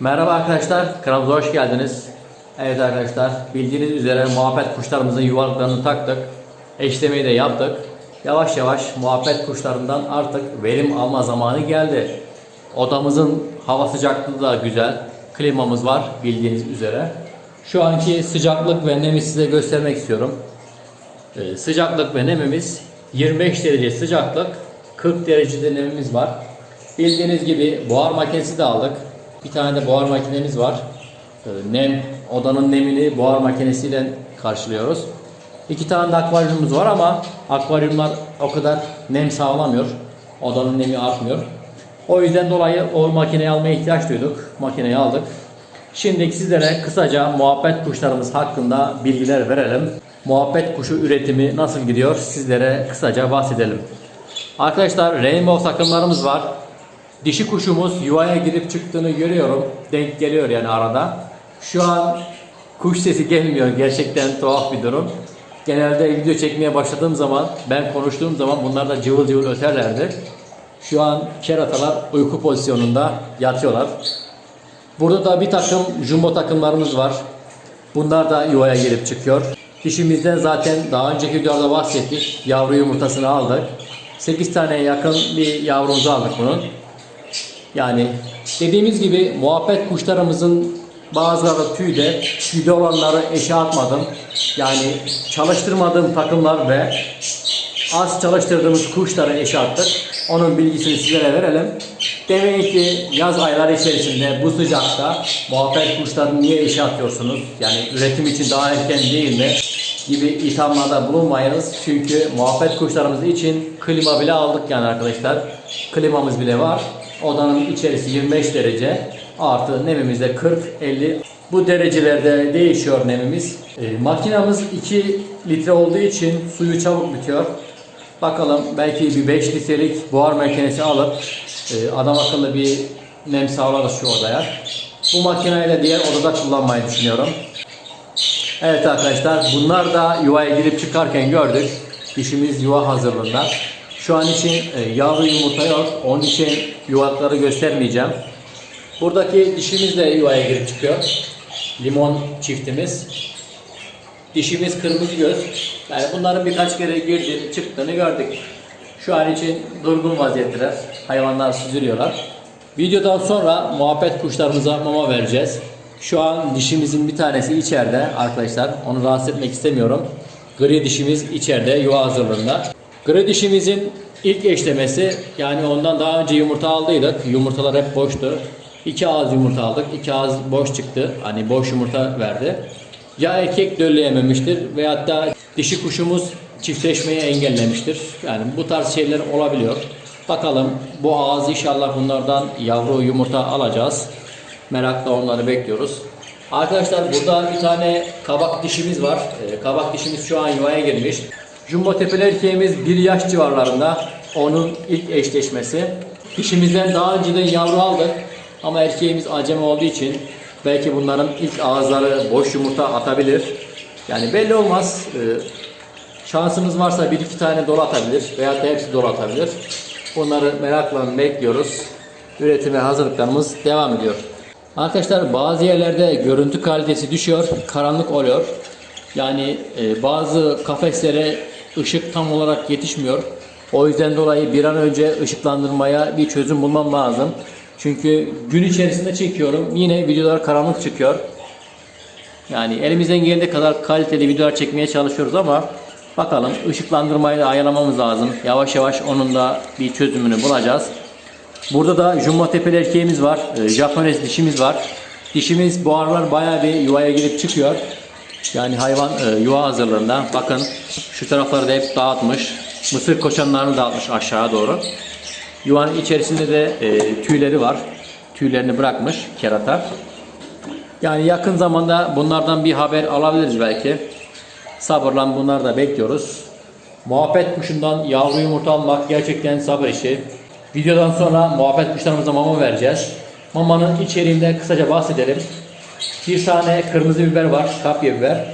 Merhaba arkadaşlar, kanalımıza hoş geldiniz. Evet arkadaşlar, bildiğiniz üzere muhabbet kuşlarımızın yuvalıklarını taktık. Eşlemeyi de yaptık. Yavaş yavaş muhabbet kuşlarından artık verim alma zamanı geldi. Odamızın hava sıcaklığı da güzel. Klimamız var bildiğiniz üzere. Şu anki sıcaklık ve nemi size göstermek istiyorum. Ee, sıcaklık ve nemimiz 25 derece sıcaklık, 40 derecede nemimiz var. Bildiğiniz gibi buhar makinesi de aldık. Bir tane de buhar makinemiz var. Ee, nem, odanın nemini buhar makinesiyle karşılıyoruz. İki tane de akvaryumumuz var ama akvaryumlar o kadar nem sağlamıyor. Odanın nemi artmıyor. O yüzden dolayı o makineyi almaya ihtiyaç duyduk. Makineyi aldık. Şimdi sizlere kısaca muhabbet kuşlarımız hakkında bilgiler verelim. Muhabbet kuşu üretimi nasıl gidiyor sizlere kısaca bahsedelim. Arkadaşlar rainbow takımlarımız var. Dişi kuşumuz yuvaya girip çıktığını görüyorum. Denk geliyor yani arada. Şu an kuş sesi gelmiyor. Gerçekten tuhaf bir durum. Genelde video çekmeye başladığım zaman, ben konuştuğum zaman bunlar da cıvıl cıvıl öterlerdi. Şu an keratalar uyku pozisyonunda yatıyorlar. Burada da bir takım jumbo takımlarımız var. Bunlar da yuvaya girip çıkıyor. Dişimizden zaten daha önceki videoda bahsettik. Yavru yumurtasını aldık. 8 tane yakın bir yavrumuzu aldık bunun. Yani dediğimiz gibi muhabbet kuşlarımızın bazıları tüyde, tüyde olanları eşe atmadım. Yani çalıştırmadığım takımlar ve az çalıştırdığımız kuşları eşe attık. Onun bilgisini sizlere verelim. Demeyin ki yaz ayları içerisinde bu sıcakta muhabbet kuşlarını niye eşe atıyorsunuz? Yani üretim için daha erken değil mi? gibi ithamlarda bulunmayınız. Çünkü muhabbet kuşlarımız için klima bile aldık yani arkadaşlar. Klimamız bile var. Odanın içerisi 25 derece. Artı nemimiz de 40-50. Bu derecelerde değişiyor nemimiz. E, makinamız 2 litre olduğu için suyu çabuk bitiyor. Bakalım belki bir 5 litrelik buhar makinesi alıp e, adam akıllı bir nem sağlarız şu odaya. Bu makineyle diğer odada kullanmayı düşünüyorum. Evet arkadaşlar bunlar da yuvaya girip çıkarken gördük. Dişimiz yuva hazırlığında. Şu an için e, yavru yumurta yok. Onun için yuvaları göstermeyeceğim. Buradaki dişimiz de yuvaya girip çıkıyor. Limon çiftimiz. Dişimiz kırmızı göz. Yani bunların birkaç kere girdi, çıktığını gördük. Şu an için durgun vaziyetteler. Hayvanlar süzülüyorlar. Videodan sonra muhabbet kuşlarımıza mama vereceğiz. Şu an dişimizin bir tanesi içeride arkadaşlar. Onu rahatsız etmek istemiyorum. Gri dişimiz içeride yuva hazırlığında. Gri dişimizin ilk eşlemesi yani ondan daha önce yumurta aldıydık. Yumurtalar hep boştu. İki ağız yumurta aldık. iki ağız boş çıktı. Hani boş yumurta verdi. Ya erkek dölleyememiştir veyahut da dişi kuşumuz çiftleşmeyi engellemiştir. Yani bu tarz şeyler olabiliyor. Bakalım bu ağız inşallah bunlardan yavru yumurta alacağız. Merakla onları bekliyoruz. Arkadaşlar burada bir tane kabak dişimiz var. Ee, kabak dişimiz şu an yuvaya girmiş. Jumbo tepeli erkeğimiz bir yaş civarlarında. Onun ilk eşleşmesi. Dişimizden daha önceden yavru aldık. Ama erkeğimiz acemi olduğu için belki bunların ilk ağızları boş yumurta atabilir. Yani belli olmaz. Ee, şansımız varsa bir iki tane dolu atabilir veyahut da hepsi dolu atabilir. Bunları merakla bekliyoruz. Üretime hazırlıklarımız devam ediyor. Arkadaşlar bazı yerlerde görüntü kalitesi düşüyor, karanlık oluyor. Yani e, bazı kafeslere ışık tam olarak yetişmiyor. O yüzden dolayı bir an önce ışıklandırmaya bir çözüm bulmam lazım. Çünkü gün içerisinde çekiyorum. Yine videolar karanlık çıkıyor. Yani elimizden geldiği kadar kaliteli videolar çekmeye çalışıyoruz ama bakalım ışıklandırmayı da ayarlamamız lazım. Yavaş yavaş onun da bir çözümünü bulacağız. Burada da jumbo tepeli erkeğimiz var. E, Japones dişimiz var. Dişimiz bu aralar bayağı bir yuvaya girip çıkıyor. Yani hayvan e, yuva hazırlığında. Bakın şu tarafları da hep dağıtmış. Mısır koçanlarını dağıtmış aşağı doğru. Yuvanın içerisinde de e, tüyleri var. Tüylerini bırakmış kerata. Yani yakın zamanda bunlardan bir haber alabiliriz belki. Sabırla bunları da bekliyoruz. Muhabbet kuşundan yavru yumurta almak gerçekten sabır işi. Videodan sonra muhabbet kuşlarımıza mama vereceğiz. Mamanın içeriğinde kısaca bahsedelim. Bir tane kırmızı biber var, kapya biber.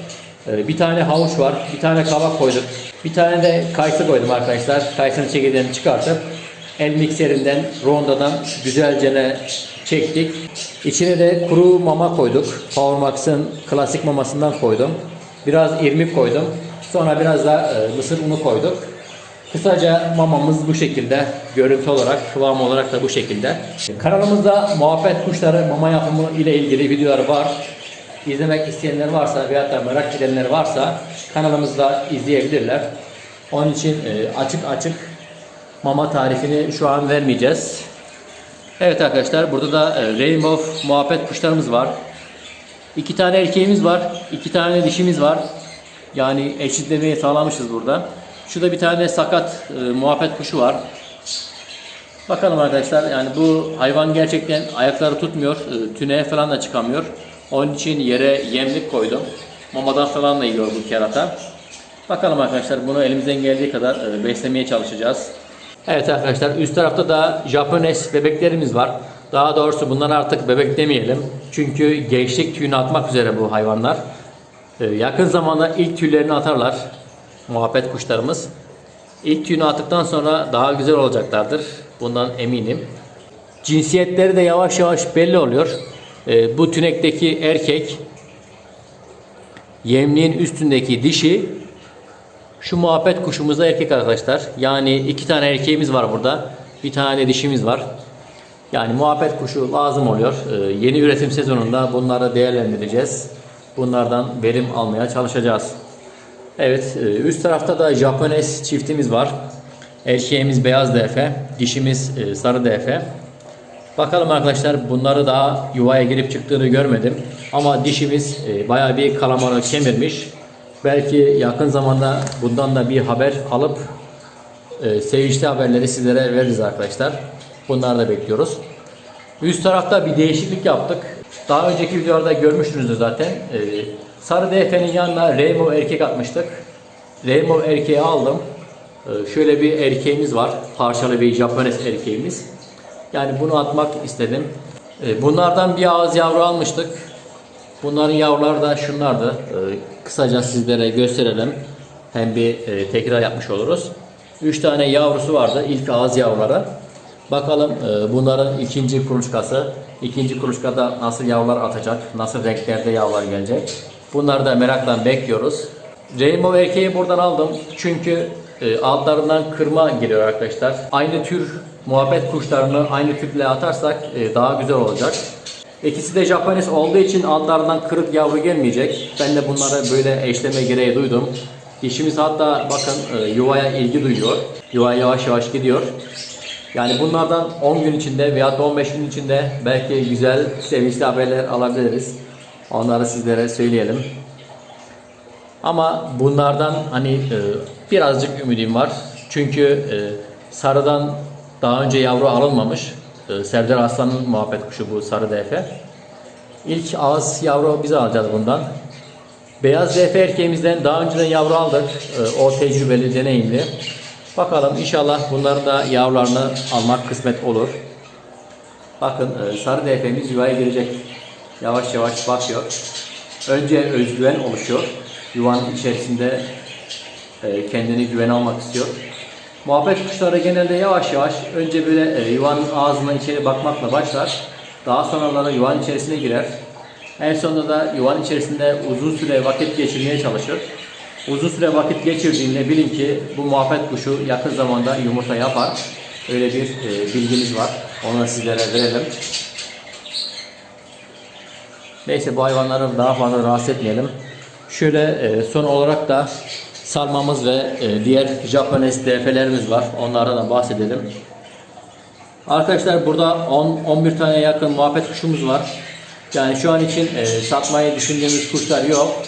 Ee, Bir tane havuç var, bir tane kabak koyduk. Bir tane de kayısı koydum arkadaşlar. Kayısının çekirdeğini çıkartıp el mikserinden, rondadan güzelce çektik. İçine de kuru mama koyduk. Powermax'ın klasik mamasından koydum. Biraz irmik koydum. Sonra biraz da e, mısır unu koyduk. Kısaca mamamız bu şekilde. Görüntü olarak, kıvam olarak da bu şekilde. Kanalımızda muhabbet kuşları mama yapımı ile ilgili videolar var. İzlemek isteyenler varsa veyahut da merak edenler varsa kanalımızda izleyebilirler. Onun için e, açık açık mama tarifini şu an vermeyeceğiz. Evet arkadaşlar burada da e, Rainbow muhabbet kuşlarımız var. İki tane erkeğimiz var. iki tane dişimiz var. Yani eşitlemeyi sağlamışız burada. Şurada bir tane sakat e, muhabbet kuşu var. Bakalım arkadaşlar yani bu hayvan gerçekten ayakları tutmuyor. E, tüneye falan da çıkamıyor. Onun için yere yemlik koydum. Mamadan falan da yiyor bu kerata. Bakalım arkadaşlar bunu elimizden geldiği kadar e, beslemeye çalışacağız. Evet arkadaşlar üst tarafta da Japones bebeklerimiz var. Daha doğrusu bunlar artık bebek demeyelim. Çünkü gençlik tüyünü atmak üzere bu hayvanlar. E, yakın zamanda ilk tüylerini atarlar. Muhabbet kuşlarımız. İlk tüyünü attıktan sonra daha güzel olacaklardır. Bundan eminim. Cinsiyetleri de yavaş yavaş belli oluyor. E, bu tünekteki erkek yemliğin üstündeki dişi şu muhabbet kuşumuz da erkek arkadaşlar. Yani iki tane erkeğimiz var burada. Bir tane dişimiz var. Yani muhabbet kuşu lazım oluyor. Ee, yeni üretim sezonunda bunları değerlendireceğiz. Bunlardan verim almaya çalışacağız. Evet, e, üst tarafta da Japones çiftimiz var. Erkeğimiz beyaz defe, dişimiz e, sarı defe. Bakalım arkadaşlar bunları daha yuvaya girip çıktığını görmedim. Ama dişimiz e, bayağı bir kalamarı kemirmiş. Belki yakın zamanda bundan da bir haber alıp sevinçli haberleri sizlere veririz arkadaşlar. Bunları da bekliyoruz. Üst tarafta bir değişiklik yaptık. Daha önceki videolarda görmüşsünüzdür zaten. Sarı DF'nin yanına Rainbow erkek atmıştık. Rainbow erkeği aldım. E, şöyle bir erkeğimiz var. Parçalı bir Japones erkeğimiz. Yani bunu atmak istedim. E, bunlardan bir ağız yavru almıştık. Bunların yavruları da şunlardı. E, kısaca sizlere gösterelim. Hem bir e, tekrar yapmış oluruz. 3 tane yavrusu vardı. İlk ağız yavruları. Bakalım e, bunların ikinci kuluçkası. İkinci kuluçkada nasıl yavrular atacak? Nasıl renklerde yavrular gelecek? Bunları da merakla bekliyoruz. Rainbow erkeği buradan aldım. Çünkü e, altlarından kırma geliyor arkadaşlar. Aynı tür muhabbet kuşlarını aynı tüple atarsak e, daha güzel olacak. İkisi de Japones olduğu için altlarından kırık yavru gelmeyecek. Ben de bunlara böyle eşleme gereği duydum. Dişimiz hatta bakın e, yuvaya ilgi duyuyor. Yuvaya yavaş yavaş gidiyor. Yani bunlardan 10 gün içinde veya 15 gün içinde belki güzel sevinçli haberler alabiliriz. Onları sizlere söyleyelim. Ama bunlardan hani e, birazcık ümidim var. Çünkü e, sarıdan daha önce yavru alınmamış. E, Serdar Aslan'ın muhabbet kuşu bu sarı defe. İlk ağız yavru biz alacağız bundan. Beyaz defe erkeğimizden daha önceden yavru aldık. O tecrübeli, deneyimli. Bakalım inşallah bunların da yavrularını almak kısmet olur. Bakın sarı defemiz yuvaya girecek. Yavaş yavaş bakıyor. Önce özgüven oluşuyor. Yuvanın içerisinde e, kendini güven almak istiyor. Muhabbet kuşları genelde yavaş yavaş önce böyle e, yuvanın ağzına içeri bakmakla başlar. Daha sonraları yuvanın içerisine girer. En sonunda da yuvanın içerisinde uzun süre vakit geçirmeye çalışır. Uzun süre vakit geçirdiğinde bilin ki bu muhabbet kuşu yakın zamanda yumurta yapar. Öyle bir e, bilgimiz var. Onu sizlere verelim. Neyse bu hayvanları daha fazla rahatsız etmeyelim. Şöyle e, son olarak da sarmamız ve e, diğer Japones DF'lerimiz var. Onlardan da bahsedelim. Arkadaşlar burada 10-11 tane yakın muhabbet kuşumuz var. Yani şu an için e, satmayı düşündüğümüz kuşlar yok.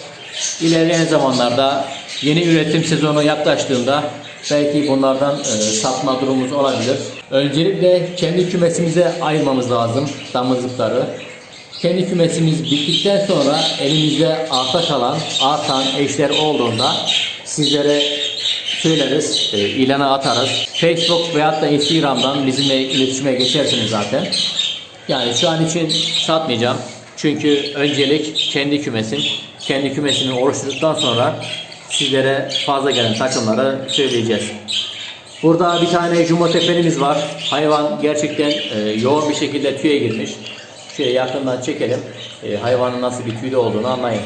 İlerleyen zamanlarda yeni üretim sezonu yaklaştığında belki bunlardan e, satma durumumuz olabilir. Öncelikle kendi kümesimize ayırmamız lazım damızlıkları. Kendi kümesimiz bittikten sonra elimizde arta kalan, artan eşler olduğunda sizlere söyleriz, e, ilana atarız. Facebook veyahut da Instagram'dan bizimle iletişime geçersiniz zaten. Yani şu an için satmayacağım. Çünkü öncelik kendi kümesim. Kendi kümesimi oluşturduktan sonra sizlere fazla gelen takımları söyleyeceğiz. Burada bir tane jumbo tepenimiz var. Hayvan gerçekten e, yoğun bir şekilde tüye girmiş. Şöyle yakından çekelim. E, hayvanın nasıl bir tüyde olduğunu anlayın.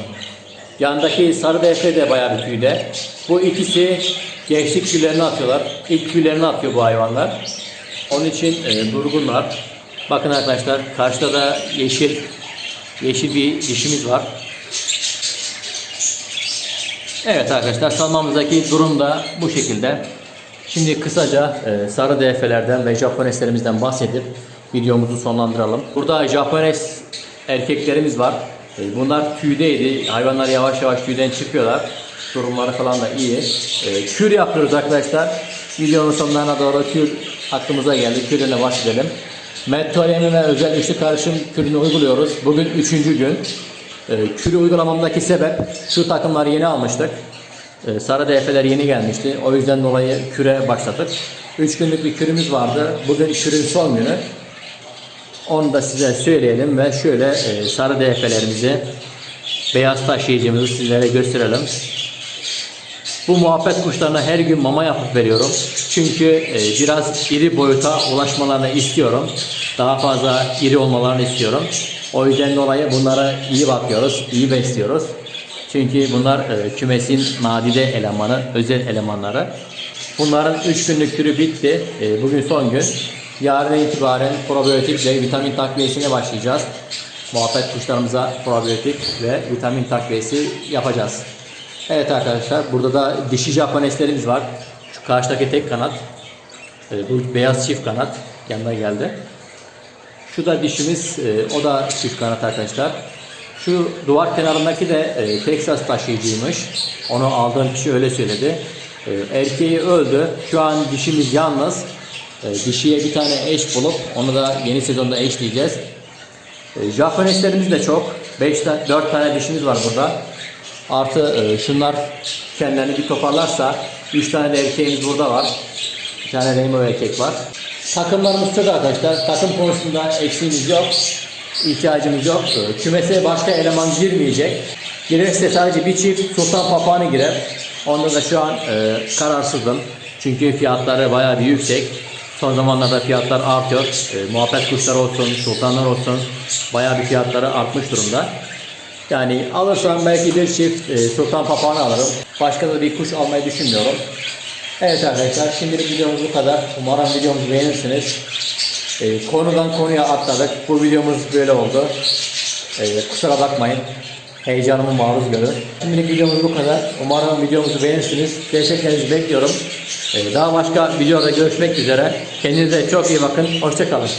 Yandaki sarı defne de bayağı bir tüyde. Bu ikisi gençlik tüylerini atıyorlar. İlk tüylerini atıyor bu hayvanlar. Onun için e, durgunlar. Bakın arkadaşlar karşıda da yeşil yeşil bir dişimiz var. Evet arkadaşlar salmamızdaki durum da bu şekilde. Şimdi kısaca e, sarı DF'lerden ve Japoneslerimizden bahsedip videomuzu sonlandıralım. Burada Japones erkeklerimiz var. E, bunlar tüydeydi. Hayvanlar yavaş yavaş tüyden çıkıyorlar. Durumları falan da iyi. E, kür yapıyoruz arkadaşlar. Videonun sonlarına doğru kür aklımıza geldi. Kürüne bahsedelim. Mettolemi ve özel üçlü karışım kürünü uyguluyoruz. Bugün üçüncü gün. E, kürü uygulamamdaki sebep şu takımları yeni almıştık. Sarı DF'ler yeni gelmişti. O yüzden dolayı küre başladık. 3 günlük bir kürümüz vardı. Bugün kürün son günü. Onu da size söyleyelim ve şöyle e, sarı DF'lerimizi beyaz taşıyıcımızı sizlere gösterelim. Bu muhabbet kuşlarına her gün mama yapıp veriyorum. Çünkü e, biraz iri boyuta ulaşmalarını istiyorum. Daha fazla iri olmalarını istiyorum. O yüzden dolayı bunlara iyi bakıyoruz, iyi besliyoruz. Çünkü bunlar e, kümesin nadide elemanı, özel elemanları. Bunların 3 günlük türü bitti. E, bugün son gün. Yarın itibaren probiyotik ve vitamin takviyesine başlayacağız. Muhabbet kuşlarımıza probiyotik ve vitamin takviyesi yapacağız. Evet arkadaşlar burada da dişi Japoneslerimiz var. Şu karşıdaki tek kanat. E, bu beyaz çift kanat yanına geldi. Şu da dişimiz, e, o da çift kanat arkadaşlar. Şu duvar kenarındaki de e, Texas taşıyıcıymış. Onu aldığım kişi öyle söyledi. Erkeği öldü. Şu an dişimiz yalnız. E, dişiye bir tane eş bulup onu da yeni sezonda eşleyeceğiz. E, Japoneslerimiz de çok. 5 tane 4 tane dişimiz var burada. Artı e, şunlar kendilerini bir toparlarsa 3 tane de erkeğimiz burada var. Bir tane rainbow erkek var. Takımlarımız çok arkadaşlar. Takım konusunda eksiğimiz yok. ihtiyacımız yok. E, Kümese başka eleman girmeyecek. Girerse sadece bir çift sultan papağanı girer. Onda da şu an e, kararsızım. Çünkü fiyatları bayağı bir yüksek. Son zamanlarda fiyatlar artıyor. E, muhabbet kuşları olsun, sultanlar olsun bayağı bir fiyatları artmış durumda. Yani alırsam belki bir çift e, sultan papağanı alırım. Başka da bir kuş almayı düşünmüyorum. Evet arkadaşlar şimdilik videomuz bu kadar. Umarım videomuzu beğenirsiniz. E, konudan konuya atladık. Bu videomuz böyle oldu. E, kusura bakmayın. Heyecanımı maruz görün. Şimdilik videomuz bu kadar. Umarım videomuzu beğenirsiniz. Desteklerinizi bekliyorum. E, daha başka videoda görüşmek üzere. Kendinize çok iyi bakın. Hoşçakalın.